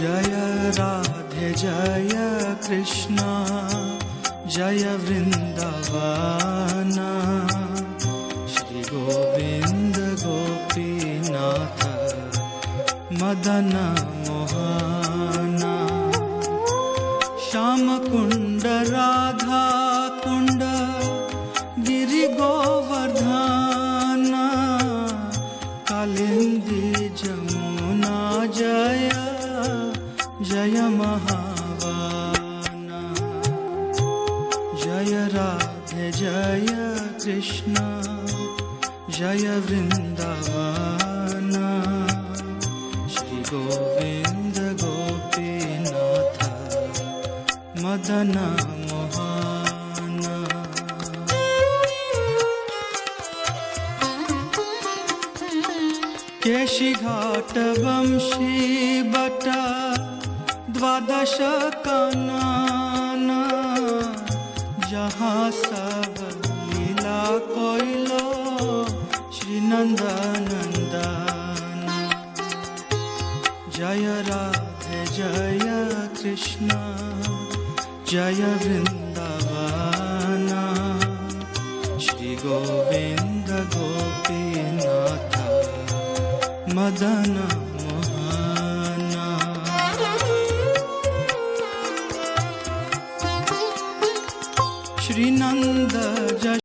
जय राधे, जय कृष्ण, जय वृन्दवान श्री गोविन्द गोपीनाथ, मदन मोहना। श्याम कुण्ड राधा कुण्ड गिरि गोवर्धन। कालिन्दी जमुना जय। जय महावाना। जय राधे, जय कृष्ण। जय वृन्दावन। श्री गोविन्द गोपीनाथ मदन मोहना। केशिघाट वंशी बट द्वादश कानन जहाँ सब लीला कोइलो श्री जय राधे, जय कृष्ण, जय वृंदावन। श्री गोविंद गोपीनाथ, मदन श्रीनन्द